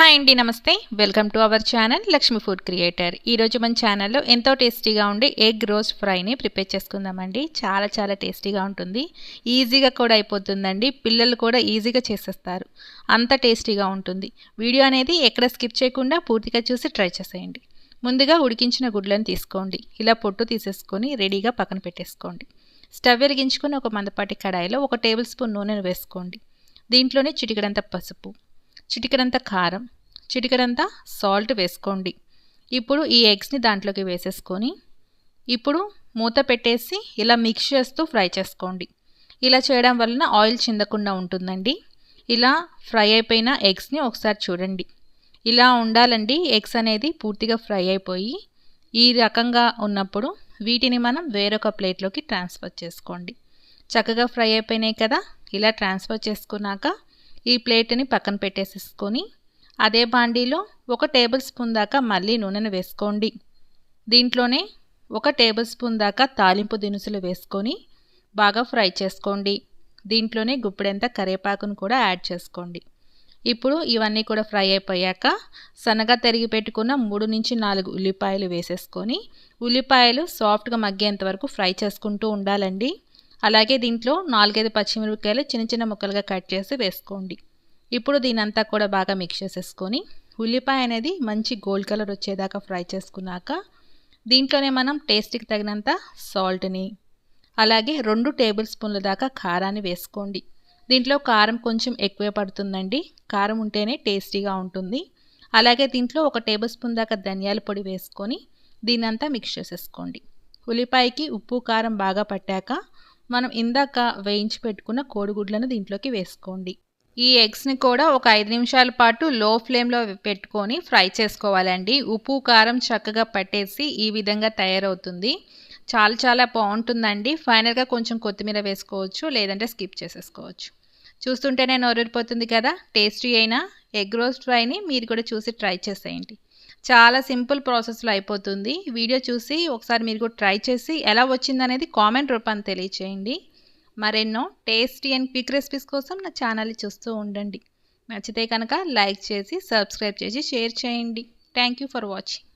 Hi అండి నమస్తే. Welcome to our channel Lakshmi food creator. ఈరోజు మన ఛానల్లో ఎంతో టేస్టీగా ఉండే ఎగ్ రోస్ట్ ఫ్రైని ప్రిపేర్ చేసుకుందామండి. చాలా చాలా టేస్టీగా ఉంటుంది. ఈజీగా కూడా అయిపోతుందండి. పిల్లలు కూడా ఈజీగా చేసేస్తారు. అంత టేస్టీగా ఉంటుంది. వీడియో అనేది ఎక్కడ స్కిప్ చేయకుండా పూర్తిగా చూసి ట్రై చేసేయండి. ముందుగా ఉడికించిన గుడ్లను తీసుకోండి. ఇలా పొట్టు తీసేసుకొని రెడీగా పక్కన పెట్టేసుకోండి. స్టవ్ వెలిగించుకొని ఒక మందపాటి కడాయిలో ఒక టేబుల్ స్పూన్ నూనెను వేసుకోండి. దీంట్లోనే చిటికడంత పసుపు చిటికడంత కారం చిటికడంత సాల్ట్ వేసుకోండి. ఇప్పుడు ఈ ఎగ్స్ని దాంట్లోకి వేసేసుకొని ఇప్పుడు మూత పెట్టేసి ఇలా మిక్స్ చేస్తూ ఫ్రై చేసుకోండి. ఇలా చేయడం వలన ఆయిల్ చిందకుండా ఉంటుందండి. ఇలా ఫ్రై అయిపోయిన ఎగ్స్ని ఒకసారి చూడండి. ఇలా ఉండాలండి ఎగ్స్ అనేది పూర్తిగా ఫ్రై అయిపోయి ఈ రకంగా ఉన్నప్పుడు వీటిని మనం వేరొక ప్లేట్లోకి ట్రాన్స్ఫర్ చేసుకోండి. చక్కగా ఫ్రై అయిపోయినాయి కదా ఇలా ట్రాన్స్ఫర్ చేసుకున్నాక ఈ ప్లేట్ని పక్కన పెట్టేసేసుకొని అదే బాండీలో ఒక టేబుల్ స్పూన్ దాకా మళ్ళీ నూనెను వేసుకోండి. దీంట్లోనే ఒక టేబుల్ స్పూన్ దాకా తాలింపు దినుసులు వేసుకొని బాగా ఫ్రై చేసుకోండి. దీంట్లోనే గుప్పెడంత కరివేపాకును కూడా యాడ్ చేసుకోండి. ఇప్పుడు ఇవన్నీ కూడా ఫ్రై అయిపోయాక సన్నగా తరిగి పెట్టుకున్న మూడు నుంచి నాలుగు ఉల్లిపాయలు వేసేసుకొని ఉల్లిపాయలు సాఫ్ట్గా మగ్గేంత వరకు ఫ్రై చేసుకుంటూ ఉండాలండి. అలాగే దీంట్లో నాలుగైదు పచ్చిమిరపకాయలు చిన్న చిన్న ముక్కలుగా కట్ చేసి వేసుకోండి. ఇప్పుడు దీనంతా కూడా బాగా మిక్స్ చేసేసుకొని ఉల్లిపాయ అనేది మంచి గోల్డ్ కలర్ వచ్చేదాకా ఫ్రై చేసుకున్నాక దీంట్లోనే మనం టేస్ట్కి తగినంత సాల్ట్ని అలాగే రెండు టేబుల్ స్పూన్ల దాకా కారాన్ని వేసుకోండి. దీంట్లో కారం కొంచెం ఎక్కువే పడుతుందండి. కారం ఉంటేనే టేస్టీగా ఉంటుంది. అలాగే దీంట్లో ఒక టేబుల్ స్పూన్ దాకా ధనియాల పొడి వేసుకొని దీనంతా మిక్స్ చేసేసుకోండి. ఉల్లిపాయకి ఉప్పు కారం బాగా పట్టాక మనం ఇందాక వేయించి పెట్టుకున్న కోడిగుడ్లను దీంట్లోకి వేసుకోండి. ఈ ఎగ్స్ని కూడా ఒక ఐదు నిమిషాల పాటు లో ఫ్లేమ్లో పెట్టుకొని ఫ్రై చేసుకోవాలండి. ఉప్పు కారం చక్కగా పట్టేసి ఈ విధంగా తయారవుతుంది. చాలా చాలా బాగుంటుందండి. ఫైనల్గా కొంచెం కొత్తిమీర వేసుకోవచ్చు లేదంటే స్కిప్ చేసేసుకోవచ్చు. చూస్తుంటేనే నోరూరిపోతుంది కదా. టేస్టీ అయినా ఎగ్ రోస్ట్ ఫ్రైని మీరు కూడా చూసి ట్రై చేసేయండి. చాలా సింపుల్ ప్రాసెస్లో అయిపోతుంది. వీడియో చూసి ఒకసారి మీరు కూడా ట్రై చేసి ఎలా వచ్చిందనేది కామెంట్ రూపాన్ని తెలియచేయండి. మరెన్నో టేస్టీ అండ్ క్విక్ రెసిపీస్ కోసం నా ఛానల్ని చూస్తూ ఉండండి. నచ్చితే కనుక లైక్ చేసి సబ్స్క్రైబ్ చేసి షేర్ చేయండి. Thank you for watching